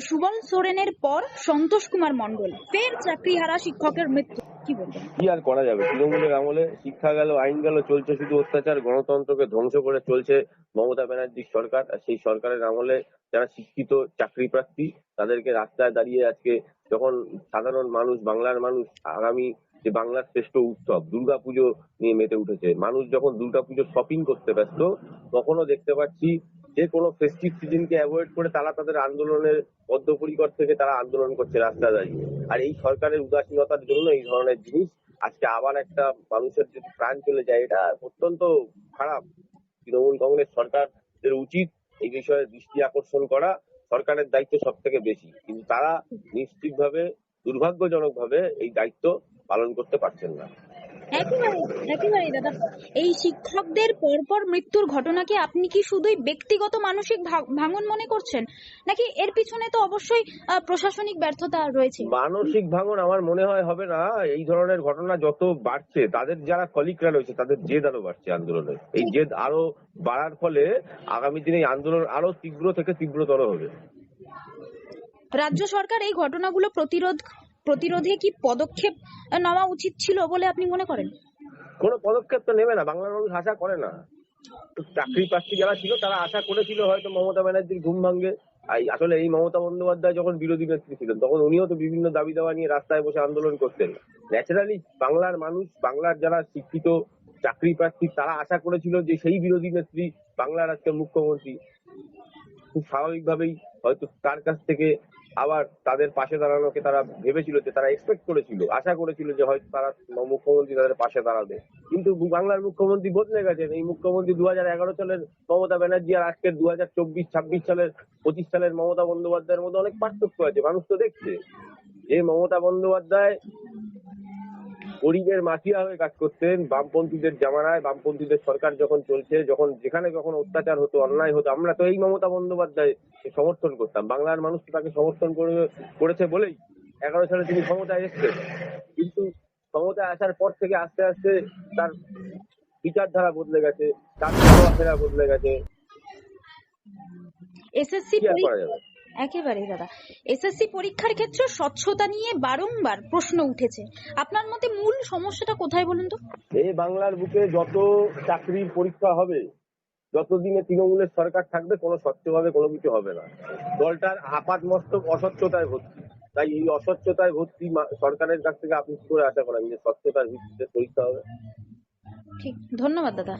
সুবল সোরেনের পর সন্তোষ কুমার মণ্ডল। ফের চাকরিহারা শিক্ষকের মৃত্যু। কি বলবেন? কি আর করা যাবে? তৃণমূলের আমলে শিক্ষা গেল, আইন গেল, চলছে শুধু অত্যাচার, গণতন্ত্রকে ধ্বংস করে চলছে মমতা ব্যানার্জির সরকার। আর সেই সরকারের আমলে যারা শিক্ষিত চাকরি প্রার্থী তাদেরকে রাস্তায় দাঁড়িয়ে আজকে যখন সাধারণ মানুষ, বাংলার মানুষ, আগামী যে বাংলার শ্রেষ্ঠ উৎসব, দুর্গাপুজো নিয়ে মেতে উঠেছে। মানুষ যখন দুর্গাপুজো শপিং করতে ব্যস্ত, তখনও দেখতে পাচ্ছি যে কোনো ফেস্টিভ সিজনকে অ্যাভয়েড করে তারা তাদের আন্দোলনের বদ্ধপরিকর থেকে তারা আন্দোলন করছে রাস্তায় দাঁড়িয়ে আর এই সরকারের উদাসীনতার জন্য এই ধরনের জিনিস আজকে আবার একটা মানুষের যদি প্রাণ চলে যায়, এটা অত্যন্ত খারাপ। তৃণমূল কংগ্রেস সরকারের উচিত এই বিষয়ে দৃষ্টি আকর্ষণ করা সরকারের দায়িত্ব সব থেকে বেশি। কিন্তু তারা নিশ্চিতভাবে, দুর্ভাগ্যজনকভাবে এই দায়িত্ব পালন করতে পারছেন না। একেবারে একেবারে দাদা। এই শিক্ষকদের পরপর মৃত্যুর ঘটনাকে আপনি কি শুধুই ব্যক্তিগত মানসিক ভাঙন মনে করছেন? নাকি এর পিছনে তো অবশ্যই প্রশাসনিক ব্যর্থতা রয়েছে? মানসিক ভাঙন আমার মনে হয় হবে না। এই ধরনের ঘটনা যত বাড়ছে তাদের যারা কলিগরা রয়েছে তাদের জেদ আরও বাড়ছে আন্দোলনে। এই জেদ আরও বাড়ার ফলে আগামী দিনে আন্দোলন আরও তীব্র থেকে তীব্রতর হবে। রাজ্য সরকার এই ঘটনাগুলো প্রতিরোধ প্রতিরোধে কি পদক্ষেপ নেওয়া উচিত ছিল বলে আপনি মনে করেন? কোনো পদক্ষেপ তো নেবে না বাংলার মানুষ আশা করে না। চাকরি প্রার্থী যারা ছিল, তারা আশা করেছিল হয়তো মমতা ব্যানার্জির ঘুম ভাঙ্গে আসলে এই মমতা বন্দ্যোপাধ্যায় যখন বিরোধী নেত্রী ছিলেন, তখন উনিও তো বিভিন্ন দাবি দাওয়া নিয়ে রাস্তায় বসে আন্দোলন করতেন। ন্যাচারালি বাংলার মানুষ, বাংলার যারা শিক্ষিত চাকরি প্রার্থী, তারা আশা করেছিল যে সেই বিরোধী নেত্রী বাংলার আজকে মুখ্যমন্ত্রী। খুব স্বাভাবিকভাবেই হয়তো তার কাছ থেকে আবার তাদের পাশে দাঁড়ানোকে তারা ভেবেছিল যে তারা এক্সপেক্ট করেছিল। আশা করেছিল যে হয়তো তারা মুখ্যমন্ত্রী তাদের পাশে দাঁড়াবে। কিন্তু বাংলার মুখ্যমন্ত্রী বদলে গেছেন। এই মুখ্যমন্ত্রী দু হাজার এগারো সালের মমতা ব্যানার্জি আর আজকের দু হাজার চব্বিশ, ছাব্বিশ সালের পঁচিশ সালের মমতা বন্দ্যোপাধ্যায়ের মধ্যে অনেক পার্থক্য আছে। মানুষ তো দেখছে যে মমতা বন্দ্যোপাধ্যায় গরিবের মাফিয়া হয়ে কাজ করতেন বামপন্থীদের জামানায় বামপন্থীদের সরকার যখন চলছে যখন যেখানে যখন অত্যাচার হতো অন্যায় হতো আমরা তো এই মমতা বন্দ্যোপাধ্যায় সমর্থন করতাম। বাংলার মানুষ তো তাকে সমর্থন করে করেছে বলেই এগারো সালে তিনি ক্ষমতায় এসছেন। কিন্তু ক্ষমতায় আসার পর থেকে আস্তে আস্তে তার বিচারধারা বদলে গেছে তার চলাফেরা বদলে গেছে। এসএসসি একেবারেই দাদা। এসএসসি পরীক্ষার ক্ষেত্রে স্বচ্ছতা নিয়ে বারংবার প্রশ্ন উঠেছে। আপনার মতে মূল সমস্যাটা কোথায় বলুন তো? এই বাংলার বুকে যত চাকরির পরীক্ষা হবে যতদিনে তৃণমূলের সরকার থাকবে কোনো স্বচ্ছভাবে কোনো কিছু হবে না। দলটার আপাত মস্তক অস্বচ্ছতায় ভর্তি। তাই এই অস্বচ্ছতায় ভর্তি সরকারের কাছ থেকে আপনি কি করে আশা করেন যে স্বচ্ছতার ভিত্তিতে পরীক্ষা হবে? ঠিক। ধন্যবাদ দাদা।